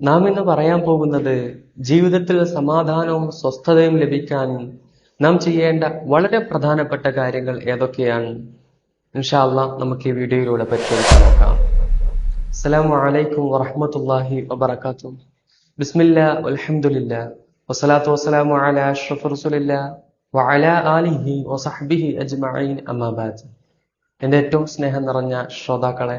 നാം ഇന്ന് പറയാൻ പോകുന്നത് ജീവിതത്തിൽ സമാധാനവും സ്വസ്ഥതയും ലഭിക്കാൻ നാം ചെയ്യേണ്ട വളരെ പ്രധാനപ്പെട്ട കാര്യങ്ങൾ ഏതൊക്കെയാണ്? ഇൻഷാല്ല നമുക്ക് ഈ വീഡിയോയിലൂടെ പരിശോധിച്ച് നോക്കാം. അസ്സലാമു അലൈക്കും വറഹ്മത്തുള്ളാഹി വബറകാതുഹു. ബിസ്മില്ല അലഹമുല്ല വസ്സലാത്തു വസ്സലാമു അല അഷ്റഫി റസൂലില്ലാ വഅലാ ആലിഹി വസഹ്ബിഹി അജ്മഈൻ. അമ്മാ ബഅദ് എന്റെ ഏറ്റവും സ്നേഹം നിറഞ്ഞ ശ്രോതാക്കളെ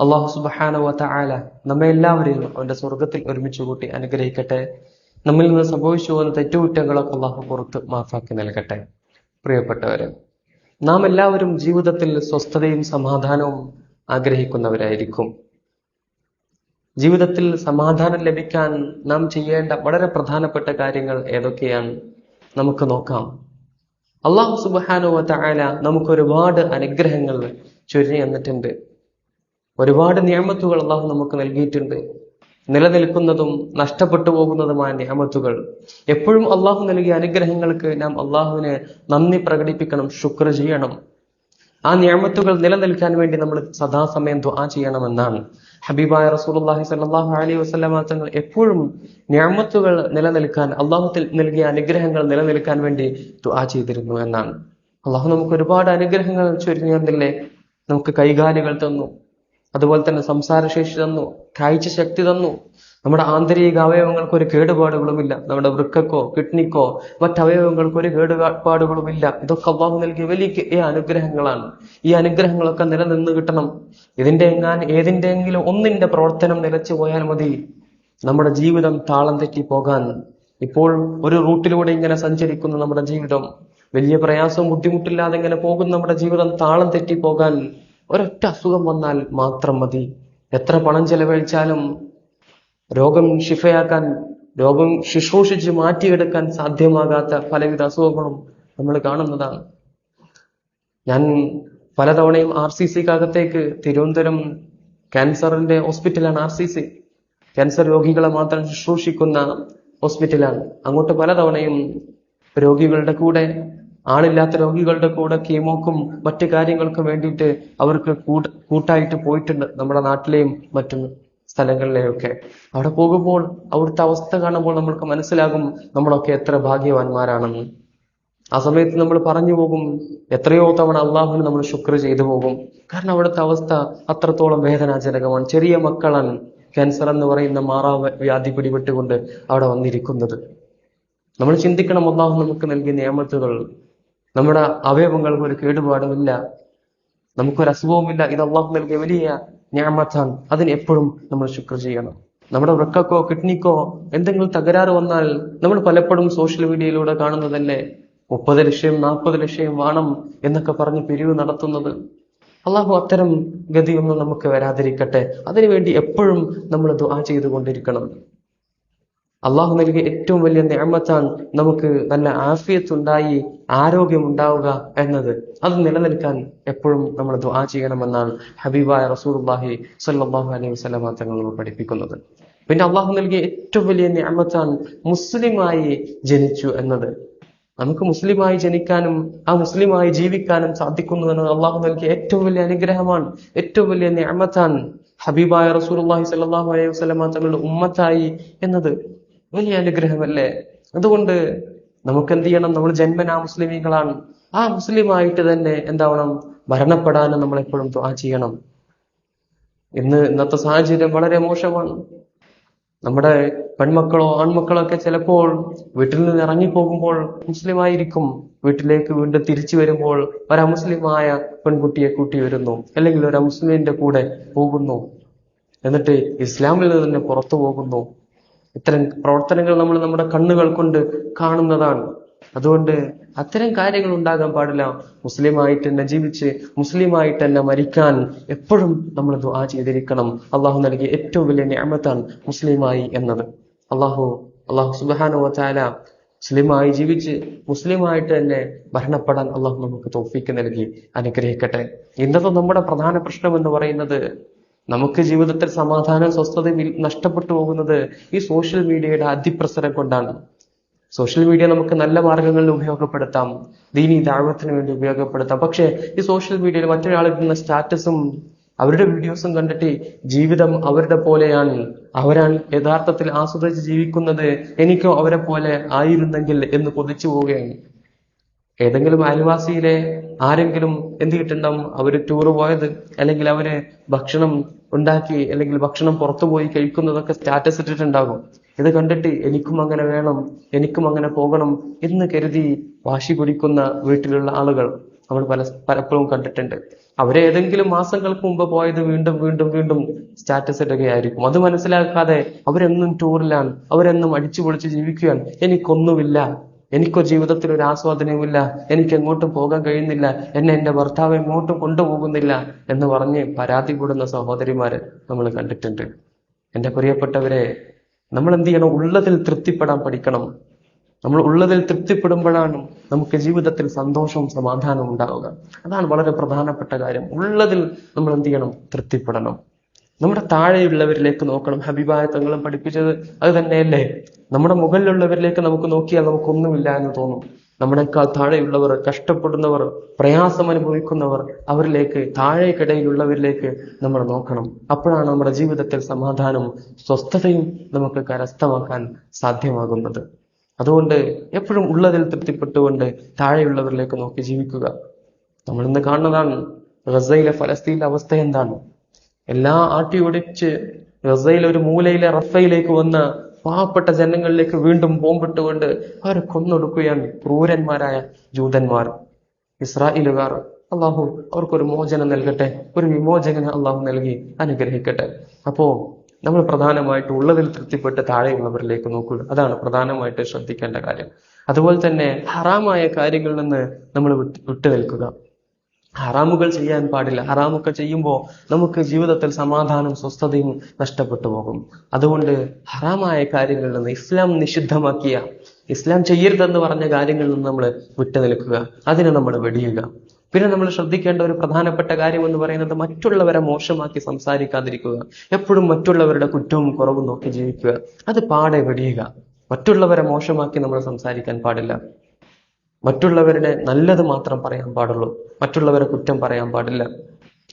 അള്ളാഹു സുബാന വതആല നമ്മെ എല്ലാവരെയും അവന്റെ സ്വർഗത്തിൽ ഒരുമിച്ച് കൂട്ടി അനുഗ്രഹിക്കട്ടെ. നമ്മിൽ നിന്ന് സംഭവിച്ചു പോകുന്ന തെറ്റുകുറ്റങ്ങളൊക്കെ അള്ളാഹു പുറത്ത് മാഫാക്കി നൽകട്ടെ. പ്രിയപ്പെട്ടവരെ നാം എല്ലാവരും ജീവിതത്തിൽ സ്വസ്ഥതയും സമാധാനവും ആഗ്രഹിക്കുന്നവരായിരിക്കും. ജീവിതത്തിൽ സമാധാനം ലഭിക്കാൻ നാം ചെയ്യേണ്ട വളരെ പ്രധാനപ്പെട്ട കാര്യങ്ങൾ ഏതൊക്കെയാണ്? നമുക്ക് നോക്കാം. അള്ളാഹു സുബാനു തായാല നമുക്ക് ഒരുപാട് അനുഗ്രഹങ്ങൾ ചൊരിഞ്ഞു തന്നിട്ടുണ്ട്. ഒരുപാട് നിയമത്തുകൾ അള്ളാഹു നമുക്ക് നൽകിയിട്ടുണ്ട്. നിലനിൽക്കുന്നതും നഷ്ടപ്പെട്ടു പോകുന്നതുമായ നിയമത്തുകൾ. എപ്പോഴും അള്ളാഹു നൽകിയ അനുഗ്രഹങ്ങൾക്ക് നാം അള്ളാഹുവിനെ നന്ദി പ്രകടിപ്പിക്കണം ശുക്ർ ചെയ്യണം. ആ നിയമത്തുകൾ നിലനിൽക്കാൻ വേണ്ടി നമ്മൾ സദാസമയം ദുആ ചെയ്യണമെന്നാണ്. ഹബീബായ റസൂലുള്ളാഹി സ്വല്ലല്ലാഹു അലൈഹി വസല്ലമ എപ്പോഴും നിയമത്തുകൾ നിലനിൽക്കാൻ അള്ളാഹു നൽകിയ അനുഗ്രഹങ്ങൾ നിലനിൽക്കാൻ വേണ്ടി ദുആ ചെയ്തിരുന്നു എന്നാണ്. അള്ളാഹു നമുക്ക് ഒരുപാട് അനുഗ്രഹങ്ങൾ ചൊരിഞ്ഞു നമുക്ക് കൈകാലുകൾ തന്നു. അതുപോലെ തന്നെ സംസാരശേഷി തന്നു കാഴ്ച ശക്തി തന്നു. നമ്മുടെ ആന്തരിക അവയവങ്ങൾക്ക് ഒരു കേടുപാടുകളുമില്ല. നമ്മുടെ വൃക്കക്കോ കിഡ്നിക്കോ മറ്റവയവങ്ങൾക്ക് ഒരു കേടുപാടുകളുമില്ല. ഇതൊക്കെ അള്ളാഹു നൽകിയ വലിയ ഈ അനുഗ്രഹങ്ങളാണ്. ഈ അനുഗ്രഹങ്ങളൊക്കെ നിലനിന്ന് കിട്ടണം. ഇതിന്റെ എങ്ങാൻ ഏതിന്റെങ്കിലും ഒന്നിന്റെ പ്രവർത്തനം നിലച്ചു പോയാൽ മതി. നമ്മുടെ ജീവിതം താളം തെറ്റി പോകാൻ. ഇപ്പോൾ ഒരു റൂട്ടിലൂടെ ഇങ്ങനെ സഞ്ചരിക്കുന്ന നമ്മുടെ ജീവിതം. വലിയ പ്രയാസവും ബുദ്ധിമുട്ടില്ലാതെ ഇങ്ങനെ പോകുന്ന നമ്മുടെ ജീവിതം താളം തെറ്റി പോകാൻ. ഒരൊറ്റ അസുഖം വന്നാൽ മാത്രം മതി. എത്ര പണം ചെലവഴിച്ചാലും രോഗം ശിഫയാക്കാൻ രോഗം ശുശ്രൂഷിച്ച് മാറ്റിയെടുക്കാൻ സാധ്യമാകാത്ത പലവിധ അസുഖങ്ങളും നമ്മൾ കാണുന്നതാണ്. ഞാൻ പലതവണയും ആർ സി സിക്കകത്തേക്ക് തിരുവനന്തപുരം ക്യാൻസറിന്റെ ഹോസ്പിറ്റലാണ് ആർ സി സി. ക്യാൻസർ രോഗികളെ മാത്രം ശുശ്രൂഷിക്കുന്ന ഹോസ്പിറ്റലാണ്. അങ്ങോട്ട് പലതവണയും രോഗികളുടെ കൂടെ ആളില്ലാത്ത രോഗികളുടെ കൂടെ കീമോക്കും മറ്റു കാര്യങ്ങൾക്കും വേണ്ടിയിട്ട് അവർക്ക് കൂട്ട കൂട്ടായിട്ട് പോയിട്ടുണ്ട് നമ്മുടെ നാട്ടിലെയും മറ്റും സ്ഥലങ്ങളിലെയൊക്കെ. അവിടെ പോകുമ്പോൾ അവിടുത്തെ അവസ്ഥ കാണുമ്പോൾ നമ്മൾക്ക് മനസ്സിലാകും നമ്മളൊക്കെ എത്ര ഭാഗ്യവാന്മാരാണെന്ന്. ആ സമയത്ത് നമ്മൾ പറഞ്ഞു പോകും എത്രയോ തവണ അള്ളാഹുവിന് നമ്മൾ ശുക്ർ ചെയ്തു പോകും. കാരണം അവിടുത്തെ അവസ്ഥ അത്രത്തോളം വേദനാജനകമാണ്. ചെറിയ മക്കളാണ് ക്യാൻസർ എന്ന് പറയുന്ന മാറാ വ്യാധി പിടിപെട്ടുകൊണ്ട് അവിടെ വന്നിരിക്കുന്നത്. നമ്മൾ ചിന്തിക്കണം അള്ളാഹു നമുക്ക് നൽകിയ നിയമത്തുകൾ നമ്മുടെ അവയവങ്ങൾക്ക് ഒരു കേടുപാടുമില്ല. നമുക്കൊരു അസുഖവുമില്ല ഇത് അള്ളാഹു നൽകിയ വലിയ ഞാമത്താണ്. അതിന് എപ്പോഴും നമ്മൾ ശുക്ർ ചെയ്യണം. നമ്മുടെ വൃക്കക്കോ കിഡ്നിക്കോ എന്തെങ്കിലും തകരാറ് വന്നാൽ നമ്മൾ പലപ്പോഴും സോഷ്യൽ മീഡിയയിലൂടെ കാണുന്നതല്ലേ? മുപ്പത് ലക്ഷം നാൽപ്പത് ലക്ഷം വേണം എന്നൊക്കെ പറഞ്ഞ് പിരിവ് നടത്തുന്നത്. അള്ളാഹു അത്തരം ഗതിയൊന്നും നമുക്ക് വരാതിരിക്കട്ടെ. അതിനുവേണ്ടി എപ്പോഴും നമ്മൾ ദുആ ചെയ്തുകൊണ്ടിരിക്കണം. അള്ളാഹു നൽകിയ ഏറ്റവും വലിയ നിയമത്താണ് നമുക്ക് നല്ല ആഫിയത്ത് ഉണ്ടായി ആരോഗ്യം ഉണ്ടാവുക എന്നത്. അത് നിലനിൽക്കാൻ എപ്പോഴും നമ്മൾ ദുആ ചെയ്യണമെന്നാണ് ഹബീബായ റസൂർബാഹി സല്ലാഹു അലൈഹി വസ്ലാം തങ്ങൾ പഠിപ്പിക്കുന്നത്. പിന്നെ അള്ളാഹു നൽകിയ ഏറ്റവും വലിയ നിയമത്താണ് മുസ്ലിമായി ജനിച്ചു എന്നത്. നമുക്ക് മുസ്ലിമായി ജനിക്കാനും ആ മുസ്ലിമായി ജീവിക്കാനും സാധിക്കുന്നു എന്നത് അള്ളാഹു നൽകിയ ഏറ്റവും വലിയ അനുഗ്രഹമാണ്. ഏറ്റവും വലിയ നിയമത്താണ് ഹബീബായ റസൂർഹി സല്ലാഹു അലൈഹി വസ്ലാം തങ്ങളുടെ ഉമ്മത്തായി എന്നത്. വലിയ അനുഗ്രഹമല്ലേ? അതുകൊണ്ട് നമുക്ക് എന്ത് ചെയ്യണം നമ്മൾ ജന്മനാ മുസ്ലിമീങ്ങളാണ്. ആ മുസ്ലിമായിട്ട് തന്നെ എന്താവണം? മരണപ്പെടാനും നമ്മൾ എപ്പോഴും ദ്വാ ചെയ്യണം. ഇന്ന് ഇന്നത്തെ സാഹചര്യം വളരെ മോശമാണ്. നമ്മുടെ പെൺമക്കളോ ആൺമക്കളോ ഒക്കെ ചിലപ്പോൾ വീട്ടിൽ നിന്ന് ഇറങ്ങിപ്പോകുമ്പോൾ മുസ്ലിമായിരിക്കും. വീട്ടിലേക്ക് വീണ്ടും തിരിച്ചു വരുമ്പോൾ ഒരു അമുസ്ലിമായ പെൺകുട്ടിയെ കൂട്ടി വരുന്നു. അല്ലെങ്കിൽ ഒരു മുസ്ലിമിന്റെ കൂടെ പോകുന്നു. എന്നിട്ട് ഇസ്ലാമിൽ നിന്ന് തന്നെ പുറത്തു പോകുന്നു. ഇത്തരം പ്രവർത്തനങ്ങൾ നമ്മൾ നമ്മുടെ കണ്ണുകൾ കൊണ്ട് കാണുന്നതാണ്. അതുകൊണ്ട് അത്തരം കാര്യങ്ങൾ ഉണ്ടാകാൻ പാടില്ല. മുസ്ലിമായിട്ട് തന്നെ ജീവിച്ച് മുസ്ലിമായിട്ട് തന്നെ മരിക്കാൻ എപ്പോഴും നമ്മൾ ദുആ ചെയ്തിരിക്കണം. അള്ളാഹു നൽകിയ ഏറ്റവും വലിയ ഞാമത്താണ് മുസ്ലിമായി എന്നത്. അള്ളാഹു അള്ളാഹു സുബാന മുസ്ലിം മുസ്ലിമായി ജീവിച്ച് മുസ്ലിമായിട്ട് തന്നെ മരണപ്പെടാൻ അള്ളാഹു നമുക്ക് തോഫിക്ക് നൽകി അനുഗ്രഹിക്കട്ടെ. ഇന്നത്തെ നമ്മുടെ പ്രധാന പ്രശ്നം എന്ന് പറയുന്നത് നമുക്ക് ജീവിതത്തിൽ സമാധാനം സ്വസ്ഥതയും നഷ്ടപ്പെട്ടു പോകുന്നത് ഈ സോഷ്യൽ മീഡിയയുടെ അതിപ്രസരം കൊണ്ടാണ്. സോഷ്യൽ മീഡിയ നമുക്ക് നല്ല മാർഗങ്ങളിൽ ഉപയോഗപ്പെടുത്താം. ദീനി ദാഴ്വത്തിന് വേണ്ടി ഉപയോഗപ്പെടുത്താം. പക്ഷേ ഈ സോഷ്യൽ മീഡിയയിൽ മറ്റൊരാളിടുന്ന സ്റ്റാറ്റസും അവരുടെ വീഡിയോസും കണ്ടിട്ട് ജീവിതം അവരുടെ പോലെയാണ്. അവരാണ് യഥാർത്ഥത്തിൽ ആസ്വദിച്ച് ജീവിക്കുന്നത് എനിക്കോ അവരെ പോലെ ആയിരുന്നെങ്കിൽ എന്ന് കൊതിച്ചു പോവുകയാണ്. ഏതെങ്കിലും അയൽവാസിയിലെ ആരെങ്കിലും എന്ത് കിട്ടുണ്ടാവും? അവർ ടൂർ പോയത് അല്ലെങ്കിൽ അവർ ഭക്ഷണം ഉണ്ടാക്കി അല്ലെങ്കിൽ ഭക്ഷണം പുറത്തു പോയി കഴിക്കുന്നതൊക്കെ സ്റ്റാറ്റസ് ഇട്ടിട്ടുണ്ടാകും. ഇത് കണ്ടിട്ട് എനിക്കും അങ്ങനെ വേണം എനിക്കും അങ്ങനെ പോകണം എന്ന് കരുതി വാശി കുടിക്കുന്ന വീട്ടിലുള്ള ആളുകൾ നമ്മൾ പല പലപ്പോഴും കണ്ടിട്ടുണ്ട്. അവരെ ഏതെങ്കിലും മാസങ്ങൾക്ക് മുമ്പ് പോയത് വീണ്ടും വീണ്ടും വീണ്ടും സ്റ്റാറ്റസ് ഇടുകയായിരിക്കും. അത് മനസ്സിലാക്കാതെ അവരെന്നും ടൂറിലാണ് അവരെന്നും അടിച്ചു പൊളിച്ച് ജീവിക്കുകയാണ്. എനിക്കൊന്നുമില്ല. എനിക്കോ ജീവിതത്തിൽ ഒരു ആസ്വാദനവുമില്ല. എനിക്ക് എങ്ങോട്ടും പോകാൻ കഴിയുന്നില്ല. എന്നെ എന്റെ ഭർത്താവ് എങ്ങോട്ടും കൊണ്ടുപോകുന്നില്ല എന്ന് പറഞ്ഞ് പരാതി കൂടുന്ന സഹോദരിമാരെ നമ്മൾ കണ്ടിട്ടുണ്ട്. എന്റെ പ്രിയപ്പെട്ടവരെ നമ്മൾ എന്ത് ചെയ്യണം? ഉള്ളതിൽ തൃപ്തിപ്പെടാൻ പഠിക്കണം. നമ്മൾ ഉള്ളതിൽ തൃപ്തിപ്പെടുമ്പോഴാണ് നമുക്ക് ജീവിതത്തിൽ സന്തോഷവും സമാധാനവും ഉണ്ടാവുക. അതാണ് വളരെ പ്രധാനപ്പെട്ട കാര്യം. ഉള്ളതിൽ നമ്മൾ എന്ത് ചെയ്യണം? തൃപ്തിപ്പെടണം. നമ്മുടെ താഴെയുള്ളവരിലേക്ക് നോക്കണം. ഹബീബായ തങ്ങളും പഠിപ്പിച്ചത് അത് തന്നെയല്ലേ? നമ്മുടെ മുകളിലുള്ളവരിലേക്ക് നമുക്ക് നോക്കിയാൽ നമുക്കൊന്നുമില്ല എന്ന് തോന്നും. നമ്മുടെക്കാൾ താഴെയുള്ളവർ കഷ്ടപ്പെടുന്നവർ പ്രയാസം അനുഭവിക്കുന്നവർ അവരിലേക്ക് താഴേക്കിടയിലുള്ളവരിലേക്ക് നമ്മൾ നോക്കണം. അപ്പോഴാണ് നമ്മുടെ ജീവിതത്തിൽ സമാധാനവും സ്വസ്ഥതയും നമുക്ക് കരസ്ഥമാക്കാൻ സാധ്യമാകുന്നത്. അതുകൊണ്ട് എപ്പോഴും ഉള്ളതിൽ തൃപ്തിപ്പെട്ടുകൊണ്ട് താഴെയുള്ളവരിലേക്ക് നോക്കി ജീവിക്കുക. നമ്മൾ ഇന്ന് കാണുന്നതാണ് ഗസയിലെ ഫലസ്തീനിലെ അവസ്ഥ എന്താണ്? എല്ലാ ആട്ടിയൊടിച്ച് ഗസയിലെ ഒരു മൂലയിലെ റഫയിലേക്ക് വന്ന പാവപ്പെട്ട ജനങ്ങളിലേക്ക് വീണ്ടും ബോംബിട്ടുകൊണ്ട് അവരെ കൊന്നൊടുക്കുകയാണ് ക്രൂരന്മാരായ ജൂതന്മാർ. ഇസ്രായേലുകാർ അള്ളാഹു അവർക്കൊരു മോചനം നൽകട്ടെ ഒരു വിമോചകനെ അള്ളാഹു നൽകി അനുഗ്രഹിക്കട്ടെ. അപ്പോ നമ്മൾ പ്രധാനമായിട്ട് ഉള്ളതിൽ തൃപ്തിപ്പെട്ട് താഴെയുള്ളവരിലേക്ക് നോക്കുക. അതാണ് പ്രധാനമായിട്ട് ശ്രദ്ധിക്കേണ്ട കാര്യം. അതുപോലെ തന്നെ ഹറാമായ കാര്യങ്ങളിൽ നിന്ന് നമ്മൾ വിട്ട് നിൽക്കുക ഹറാമുകൾ ചെയ്യാൻ പാടില്ല. ഹറാമൊക്കെ ചെയ്യുമ്പോൾ നമുക്ക് ജീവിതത്തിൽ സമാധാനം സ്വസ്ഥതയും നഷ്ടപ്പെട്ടു പോകും. അതുകൊണ്ട് ഹറാമായ കാര്യങ്ങളിൽ നിന്ന് ഇസ്ലാം നിഷിദ്ധമാക്കിയ ഇസ്ലാം ചെയ്യരുതെന്ന് പറഞ്ഞ കാര്യങ്ങളിൽ നിന്ന് നമ്മൾ വിട്ടു നിൽക്കുക അതിനെ നമ്മൾ വെടിയുക. പിന്നെ നമ്മൾ ശ്രദ്ധിക്കേണ്ട ഒരു പ്രധാനപ്പെട്ട കാര്യം എന്ന് പറയുന്നത് മറ്റുള്ളവരെ മോശമാക്കി സംസാരിക്കാതിരിക്കുക. എപ്പോഴും മറ്റുള്ളവരുടെ കുറ്റവും കുറവും നോക്കി ജീവിക്കുക. അത് പാടെ വെടിയുക. മറ്റുള്ളവരെ മോശമാക്കി നമ്മൾ സംസാരിക്കാൻ പാടില്ല. മറ്റുള്ളവരുടെ നല്ലത് മാത്രം പറയാൻ പാടുള്ളൂ. മറ്റുള്ളവരെ കുറ്റം പറയാൻ പാടില്ല.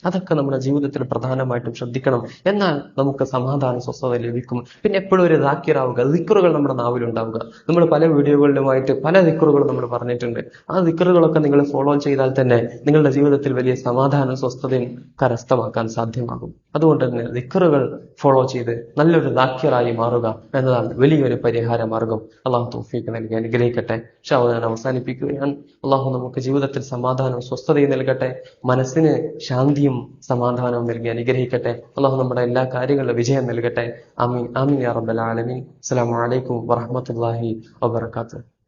അതൊക്കെ നമ്മുടെ ജീവിതത്തിൽ പ്രധാനമായിട്ടും ശ്രദ്ധിക്കണം. എന്നാൽ നമുക്ക് സമാധാന സ്വസ്ഥത ലഭിക്കും. പിന്നെ എപ്പോഴും ഒരു ദാക്കിറാവുക. ദിക്കറുകൾ നമ്മുടെ നാവിലുണ്ടാവുക നമ്മൾ പല വീഡിയോകളിലുമായിട്ട് പല ദിക്കറുകളും നമ്മൾ പറഞ്ഞിട്ടുണ്ട്. ആ ദിക്കറുകളൊക്കെ നിങ്ങൾ ഫോളോ ചെയ്താൽ തന്നെ നിങ്ങളുടെ ജീവിതത്തിൽ വലിയ സമാധാന സ്വസ്ഥതയും കരസ്ഥമാക്കാൻ സാധ്യമാകും. അതുകൊണ്ട് തന്നെ ദിക്കറുകൾ ഫോളോ ചെയ്ത് നല്ലൊരു ദാക്കിറായി മാറുക എന്നതാണ് വലിയൊരു പരിഹാര മാർഗം. അള്ളാഹു തൗഫീഖ് നൽകി അനുഗ്രഹിക്കട്ടെ. ഷാവ് ഞാൻ അവസാനിപ്പിക്കുകയാണ്. അള്ളാഹു നമുക്ക് ജീവിതത്തിൽ സമാധാനവും സ്വസ്ഥതയും നൽകട്ടെ. മനസ്സിന് ശാന്തിയും സമാധാനവും നൽകി അനുഗ്രഹിക്കട്ടെ. അള്ളാഹു നമ്മുടെ എല്ലാ കാര്യങ്ങളിലും വിജയം നൽകട്ടെ. അമീൻ അമീൻ യാ റബ്ബൽ ആലമീൻ. അസ്സലാമു അലൈക്കും വറഹ്മത്തുള്ളാഹി വബറകാതുഹു.